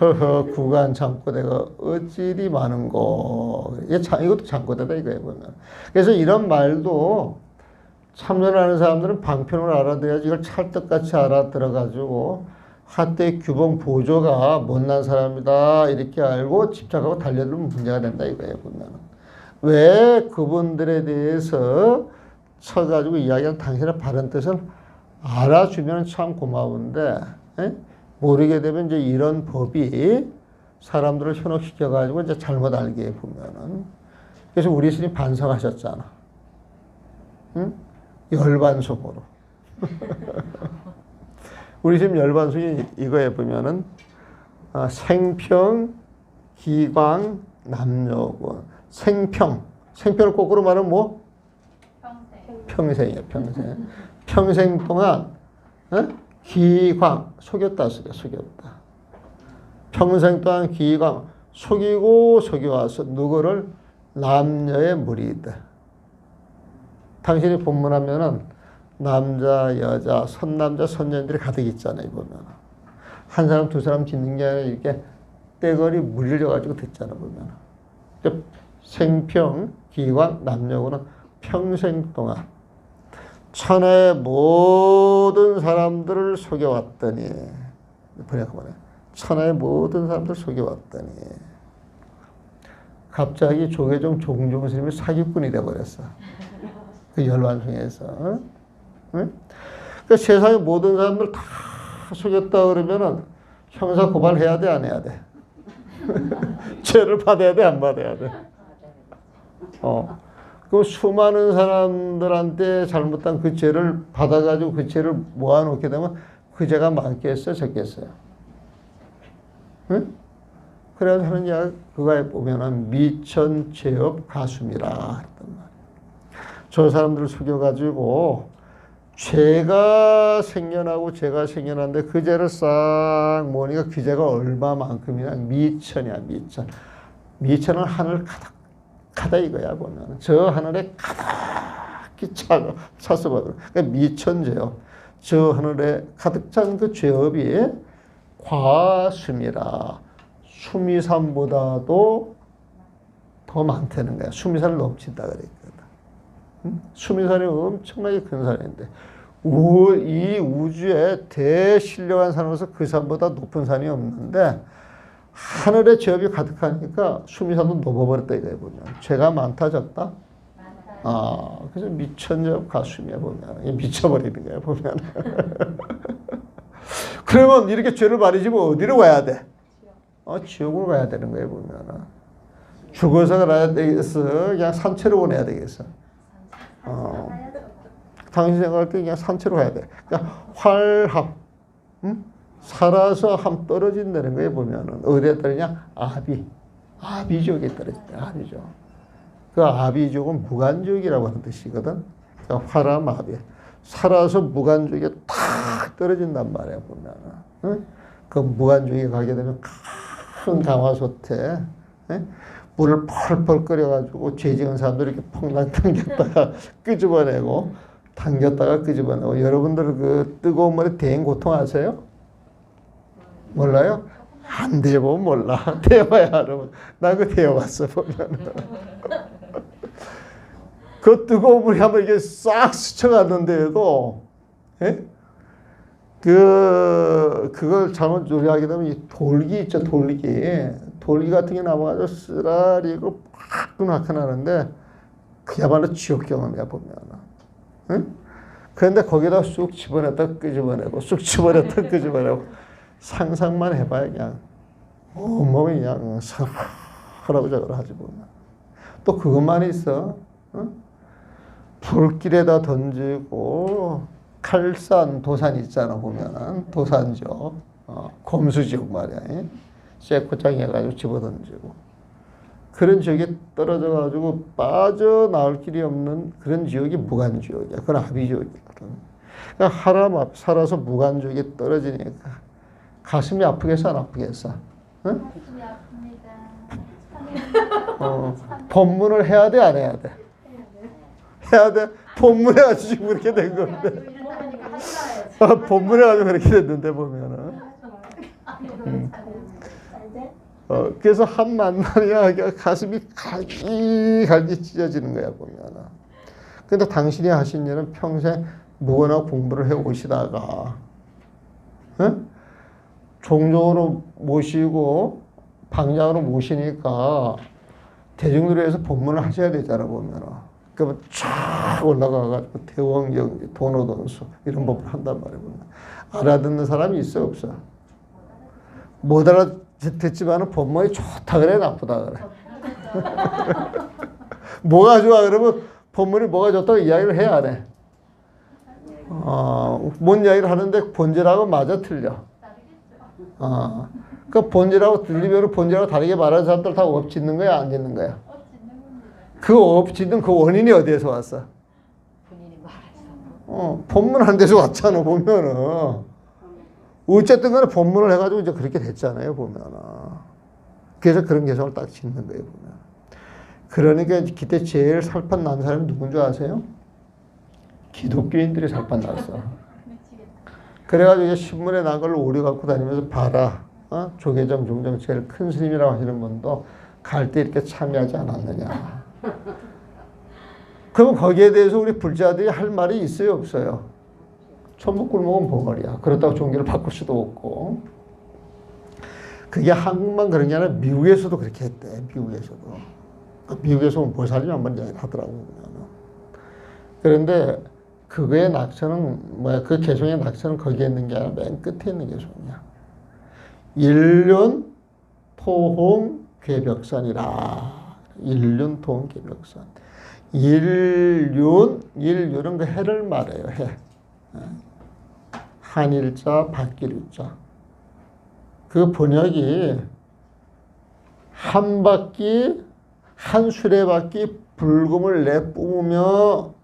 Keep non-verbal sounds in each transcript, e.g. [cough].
허허 구간 잠꼬대가 어찌리 많은고 이것도 잠꼬대다 이거예요 보면. 그래서 이런 말도 참선하는 사람들은 방편을 알아들어야지 이걸 찰떡같이 알아들어가지고 하대 규범 보조가 못난 사람이다 이렇게 알고 집착하고 달려들면 문제가 된다 이거예요 보면. 왜 그분들에 대해서 쳐가지고 이야기한 당신의 바른 뜻을 알아주면 참 고마운데 에? 모르게 되면 이제 이런 법이 사람들을 현혹시켜가지고 이제 잘못 알게 보면은 그래서 우리 스님 반성하셨잖아. 응? 열반송으로. [laughs] 우리 스님 열반송이 이거에 보면은 아, 생평, 기광, 남녀고 생평. 생평을 거꾸로 말하면 뭐? 평생. 평생이야 평생. 평생 동안 어? 기광 속였다 속여 속였다. 평생 동안 기광 속이고 속여와서 누구를 남녀의 무리다. 당신이 본문하면은 남자 여자 선남자 선녀들이 가득 있잖아요 보면 한 사람 두 사람 짓는 게 아니라 이렇게 떼거리 물려 가지고 듣잖아 보면 그러니까 생평 기광 남녀고는 평생 동안 천하의 모든 사람들을 속여왔더니 번역해 보네. 천하의 모든 사람들을 속여왔더니 갑자기 조계종 종종 스님이 사기꾼이 돼버렸어. 그 열반송에서. 응? 응? 그 세상의 모든 사람들 다 속였다 그러면은 형사 고발해야 돼, 안 해야 돼? [laughs] 죄를 받아야 돼, 안 받아야 돼? 어. 그 수많은 사람들한테 잘못한 그 죄를 받아가지고 그 죄를 모아놓게 되면 그 죄가 많겠어요, 적겠어요? 응? 그래서 하는 이야기, 그거에 보면은 미천 죄업 가슴이라 했단 말이에요. 저 사람들을 속여가지고 죄가 생겨나고 죄가 생겨나는데 그 죄를 싹 모으니까 그 죄가 얼마만큼이나 미천이야, 미천. 미천은 하늘 가득 하다 이거야 보면 저 하늘에 가득히 차 차서 봐도 그러니까 미천죄요. 저 하늘에 가득 찬 그 죄업이 과수미라 수미산보다도 더 많다는 거야. 수미산을 넘친다 그랬거든. 응? 수미산이 엄청나게 큰 산인데 우, 이 우주에 대신령한 산으로서 그 산보다 높은 산이 없는데 하늘에 죄업이 가득하니까 수미산도 넘어버렸다 이거야 보면. 죄가 많다 적다? 아 그래서 미천죄업 가수미야 보면. 미쳐버리는 거야 보면. [laughs] 그러면 이렇게 죄를 많이 지면 어디로 가야 돼? 어 지옥으로 가야 되는 거야 보면. 죽어서 가야 되겠어? 그냥 산채로 보내야 되겠어? 어. 당신 생각할 때 그냥 산채로 가야 돼. 그러니까 활합 응? 살아서 함 떨어진다는 거에 보면은 어디에 떨어지냐? 아비. 아비족에 떨어진다. 아비족. 그 아비족은 무간족이라고 하는 뜻이거든. 그러니까 화람 아비. 살아서 무간족에 탁 떨어진단 말이야 보면은. 응? 그 무간족에 가게 되면 큰 강화소태. 응? 물을 펄펄 끓여가지고 죄 지은 사람들 이렇게 퐁당 당겼다가 [laughs] 끄집어내고 당겼다가 끄집어내고 여러분들 그 뜨거운 물에 대행 고통 아세요? 몰라요? 안 돼보면 몰라. [laughs] 대봐야 알아. 나그 대어봤어, 보면은. [laughs] 그 뜨거운 물이 한번 이게 싹 스쳐갔는데도, 예? 그, 그걸 잘못 요리하게 되면 이 돌기 있죠, 돌기. 돌기 같은 게 남아가지고 쓰라리고 화끈화끈하는데, 그야말로 지옥 경험이야, 보면은. 응? 그런데 거기다 쑥 집어냈다 끄집어내고, 쑥 집어냈다 [laughs] 끄집어내고, 상상만 해봐야 그냥 온몸이 그냥 서라고 저걸 하지 보면 또 그것만 있어 어? 불길에다 던지고 칼산 도산 있잖아 보면은. 도산지옥 어, 곰수지옥 말이야. 쇠고장 해가지고 집어던지고. 그런 지역에 떨어져 가지고 빠져나올 길이 없는 그런 지역이 무간지옥이야. 그건 아비지옥이거든. 그러니까 하람 앞 살아서 무간지옥에 떨어지니까 가슴이 아프겠어 안 아프겠어? 응? 어, 법문을 해야 돼 안 해야 돼? 해야 돼. 법문해가지고 지금 그렇게 된 건데. 하지 말아야지. 아, 법문해가지고 그렇게 됐는데 보면은 음. 어, 그래서 한 만나야 가슴이 갈기갈기 찢어지는 거야 보면. 근데 당신이 하신 일은 평생 무거나 공부를 해 오시다가, 응? 종종으로 모시고 방장으로 모시니까 대중들에서 법문을 하셔야 되잖아 보면. 그러면 쫙 올라가가지고 대원경, 돈오돈수 이런 법을 한단 보면. 알아듣는 사람이 있어 없어? 못 알아듣지만은 법문이 좋다 그래 나쁘다 그래. [laughs] 뭐가 좋아 그러면 법문이 뭐가 좋다고 이야기를 해야 안 해. 어, 뭔 이야기를 하는데 본질하고 맞아 틀려. 어, 그 본질하고 들리면 본질하고 다르게 말하는 사람들 다 엎짓는 거야 안 짓는 거야? 그 엎짓는 그 원인이 어디에서 왔어? 어, 본문 한 데서 왔잖아 보면은 어쨌든 간에 본문을 해가지고 이제 그렇게 됐잖아요 보면은 그래서 그런 개성을 딱 짓는 거예요 보면 그러니까 그때 제일 살판 난 사람이 누군 줄 아세요? 기독교인들이 살판 났어. 그래가지고 이제 신문에 난 걸 오류 갖고 다니면서 봐라 어? 조계종 종종 제일 큰 스님이라고 하시는 분도 갈 때 이렇게 참여하지 않았느냐 [laughs] 그럼 거기에 대해서 우리 불자들이 할 말이 있어요 없어요? 천국 굴목은 보거리야. 그렇다고 종교를 바꿀 수도 없고. 그게 한국만 그런 게 아니라 미국에서도 그렇게 했대. 미국에서도. 그 미국에서 뭘 살림 한번 이야기를 하더라고. 보면은. 그런데 그거의 낙서는 뭐야? 그 개성의 낙서는 거기에 있는 게 아니라 맨 끝에 있는 개성이야. 일륜 토홍 괴벽산이라. 일륜 토홍 괴벽산. 일륜 일륜은 그 해를 말해요. 해. 한일자, 박기류자. 그 번역이 한 바퀴, 한 수레 바퀴 붉음을 내뿜으며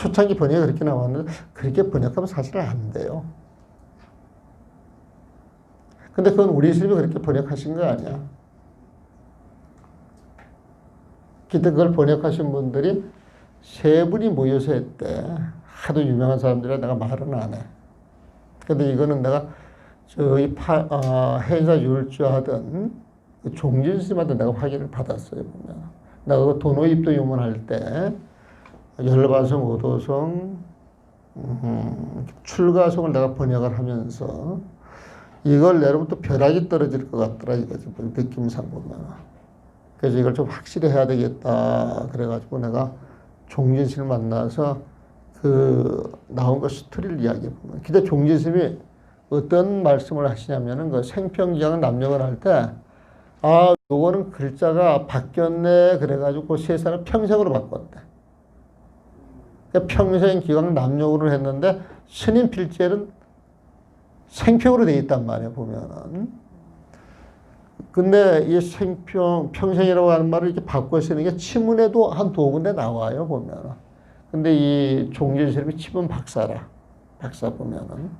초창기 번역이 그렇게 나왔는데 그렇게 번역하면 사실은 안 돼요. 근데 그건 우리 스님이 그렇게 번역하신 거 아니야. 그때 그걸 번역하신 분들이 세 분이 모여서 했대. 하도 유명한 사람들이라 내가 말은 안 해. 근데 이거는 내가 저희 파, 어, 해자 율주하던 그 종진 스님한테 내가 확인을 받았어요, 보면. 내가 그 도노입도 유문할 때 열반성, 오도성, 음, 출가성을 내가 번역을 하면서 이걸 내려면 또 벼락이 떨어질 것 같더라, 이거지, 뭐 느낌상 보면. 그래서 이걸 좀 확실히 해야 되겠다. 그래가지고 내가 종진 씨를 만나서 그 나온 거 스토리를 이야기해 보면. 근데 종진스님이 어떤 말씀을 하시냐면은 그 생평기왕 남력을 할 때, 아, 요거는 글자가 바뀌었네. 그래가지고 그 세상을 평생으로 바꿨대. 그러니까 평생 기왕 남력으로 했는데 스님 필제는 생평으로 돼 있단 말이에요, 보면은. 근데 이 생평, 평생이라고 하는 말을 이렇게 바꿔 쓰는 게 치문에도 한 두 군데 나와요, 보면은. 근데 이 종진스님이 치문 박사라. 박사 보면은.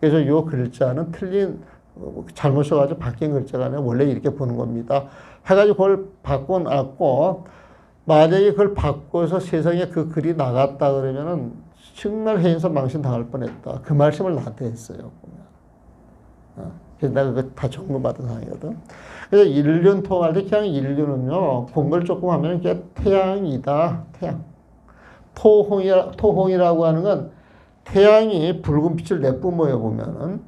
그래서 요 글자는 틀린, 어, 잘못 써가지고 바뀐 글자가 아니라 원래 이렇게 보는 겁니다. 해가지고 그걸 바꿔놨고, 만약에 그걸 바꿔서 세상에 그 글이 나갔다 그러면은 정말 해인사 망신 당할 뻔했다. 그 말씀을 나한테 했어요. 어, 그래서 내가 그거 다 점검받은 상황이거든. 그래서 일륜 통할 때 그냥 일륜은요, 공부를 조금 하면 이게 태양이다. 태양. 토홍이, 토홍이라고 하는 건 태양이 붉은 빛을 내뿜어요, 보면은.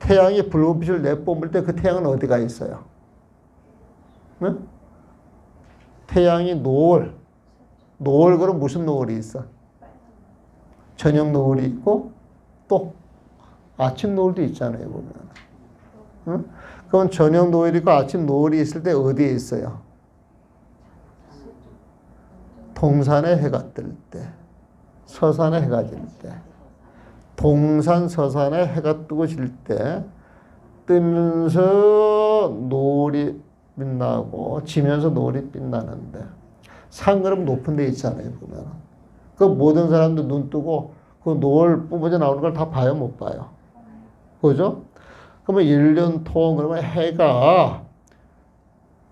태양이 붉은 빛을 내뿜을 때 그 태양은 어디가 있어요? 응? 태양이 노을. 노을, 그럼 무슨 노을이 있어? 저녁 노을이 있고, 또 아침 노을도 있잖아요, 보면. 응? 그럼 저녁 노을이 있고 아침 노을이 있을 때 어디에 있어요? 동산에 해가 뜰 때, 서산에 해가 질 때, 동산 서산에 해가 뜨고 질 때, 뜨면서 노을이 빛나고 지면서 노을이 빛나는데 산 그럼 높은 데 있잖아요 보면 그 모든 사람도 눈 뜨고 그 노을 뿜어져 나오는 걸 다 봐요 못 봐요 그죠? 그러면 일년 통 그러면 해가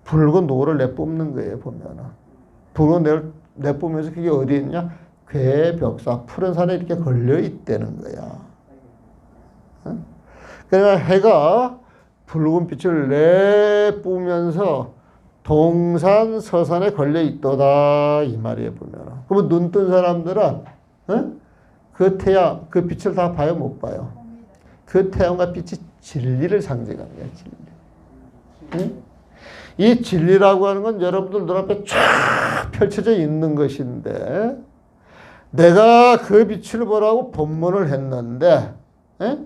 붉은 노을을 내뿜는 거예요 보면은 붉은 노을 내뿜으면서 그게 어디 있냐 괴벽사 푸른 산에 이렇게 걸려 있다는 거야. 어? 그러나 해가 붉은 빛을 내뿜으면서 동산 서산에 걸려 있도다 이 말이에요 보면. 그러면 눈 뜬 사람들은 어? 그 태양 그 빛을 다 봐요 못 봐요. 그 태양과 빛이 진리를 거야 진리. 응? 이 진리라고 하는 건 여러분들 눈앞에 쫙 펼쳐져 있는 것인데 내가 그 빛을 보라고 법문을 했는데 에?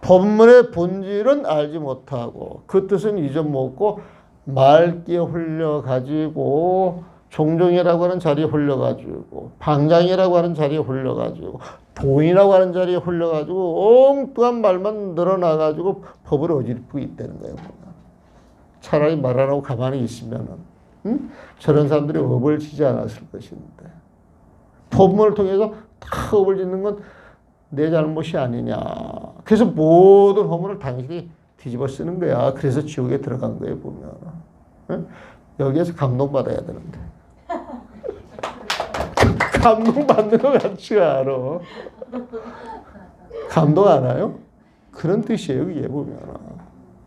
법문의 본질은 알지 못하고 그 뜻은 잊어 먹고 맑게 홀려가지고 종종이라고 하는 자리에 홀려가지고 방장이라고 하는 자리에 홀려가지고 도인이라고 하는 자리에 홀려가지고 엉뚱한 말만 늘어나가지고 법을 어지럽히고 있다는 거예요. 차라리 말 안 하고 가만히 있으면은 응? 저런 사람들이 업을 지지 않았을 것인데 법문을 통해서 다 업을 짓는 건 내 잘못이 아니냐. 그래서 모든 허물을 당신이 뒤집어 쓰는 거야. 그래서 지옥에 들어간 거예요 보면. 응? 여기에서 감동받아야 되는데. [laughs] 감동받는 것 같지가 않아. 감동 안 와요? 그런 뜻이에요, 그게 보면.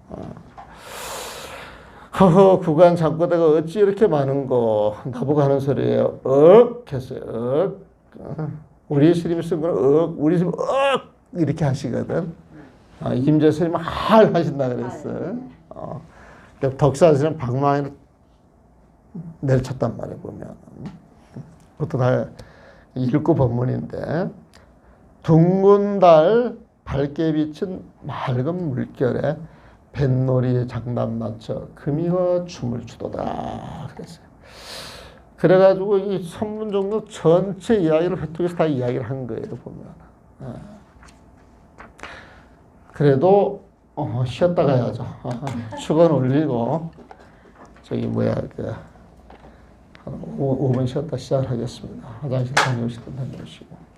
어. 허허, 구간 잠꼬대가 어찌 이렇게 많은 거. 나보고 하는 소리예요. 억, 했어요. 억. 어. 우리 스님이 쓴 거는 억, 우리 스님 억! 이렇게 하시거든. 아, 임재 스님 할 하신다 그랬어. 어. 덕사 스님 방망이를 내려쳤단 말이에요, 보면. 그것도 다 읽고 법문인데. 둥근 달 밝게 비친 맑은 물결에 뱃놀이 장단 맞춰 금이와 춤을 추도다 그랬어요. 그래가지고 이 정도 전체 이야기를 회통해서 다 이야기를 한 거예요 보면. 어. 그래도 어, 쉬었다 가야죠. 어, 축원 올리고 저기 뭐야 그. 한 5분 쉬었다 시작하겠습니다. 화장실 다녀오시든 다녀오시고.